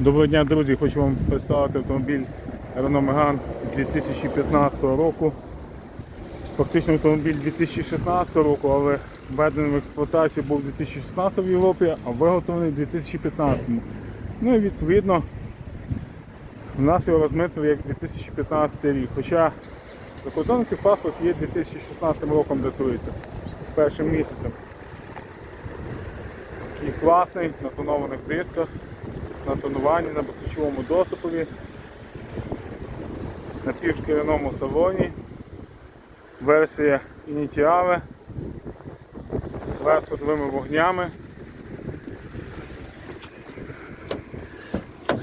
Доброго дня, друзі! Хочу вам представити автомобіль Renault Megane 2015 року. Фактично автомобіль 2016 року, але введений в експлуатацію був у 2016 в Європі, а виготовлений у 2015. Ну і відповідно у нас його розмитили як 2015 рік. Хоча закордонний паспорт є 2016 роком датується першим місяцем. Такий класний на тонованих дисках на тонуванні, на безключовому доступові, на півшкіряному салоні, версія ініціали, з ходовими вогнями.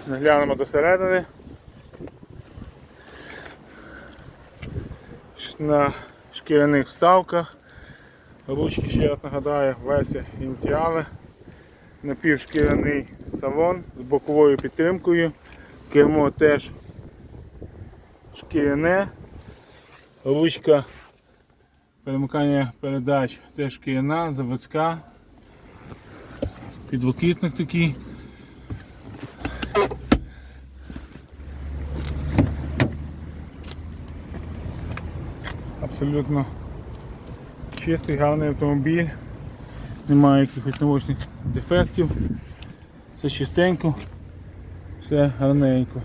Глянемо до середини. На шкіряних вставках. Ручки, ще раз нагадаю, версія ініціали напівшкіряний салон з боковою підтримкою, кермо теж шкіряне, ручка перемикання передач теж шкіряна, заводська, підлокітник такий. Абсолютно чистий, гарний автомобіль немає якихось наочних дефектів, все чистенько, все гарненько.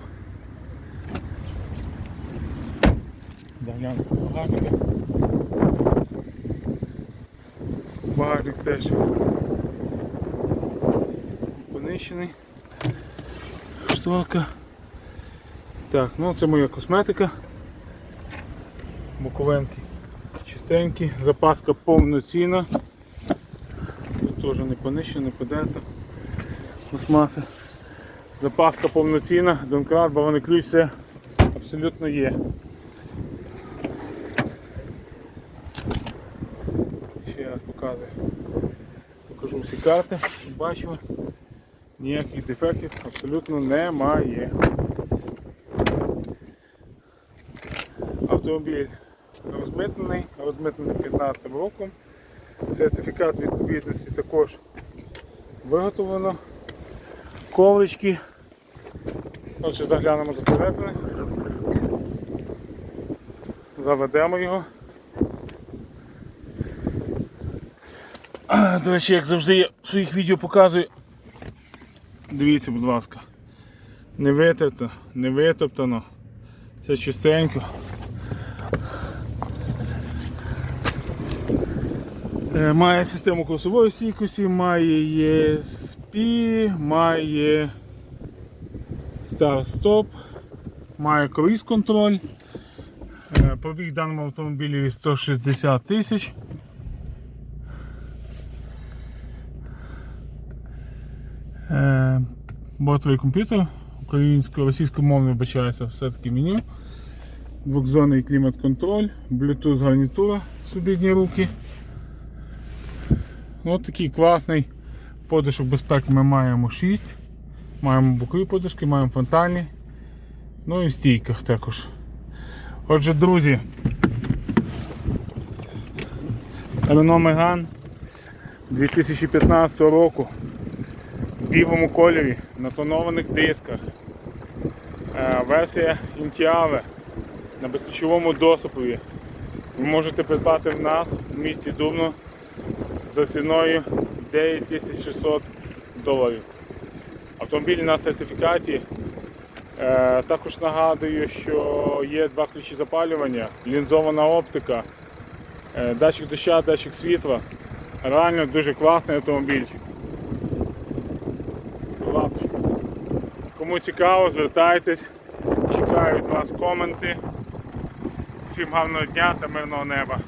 Доглянути багажника. Багажник теж понищений. Шторка. Так, ну це моя косметика. Буковинки чистенькі, запаска повноцінна. Теж не понищено, не подерто. Пластмаса. Запаска повноцінна, донкрат, баваний ключ, все абсолютно є. Ще раз показую. Покажу всі карти, бачили. Ніяких дефектів абсолютно немає. Автомобіль розмитнений, розмитнений 15 роком. Сертифікат відповідності також виготовлено. Коврички. Отже, заглянемо до середини. Заведемо його. До речі, як завжди я в своїх відео показую. Дивіться, будь ласка. Не витерто, не витоптано. Все чистенько. Має систему курсової стійкості, має ESP, має старт-стоп, має круїз контроль. Е, Пробіг даному автомобілі 160 тисяч. Е, Бортовий комп'ютер, українсько російськомовний вибачається все-таки меню. Двохзонний клімат-контроль, Bluetooth гарнітура, субідні руки. Ось такий класний подушок безпеки ми маємо 6. Маємо бокові подушки, маємо фронтальні. Ну і в стійках також. Отже, друзі, Renault Megane 2015 року в білому кольорі на тонованих дисках. Е, Версія Intiave на безключовому доступові. Ви можете придбати в нас в місті Дубно за ціною 9600 доларів. Автомобіль на сертифікаті. Е, також нагадую, що є два ключі запалювання, лінзована оптика, е, датчик доща, датчик світла. Реально дуже класний автомобільчик. Будь ласка. Кому цікаво, звертайтесь. Чекаю від вас коменти. Всім гарного дня та мирного неба.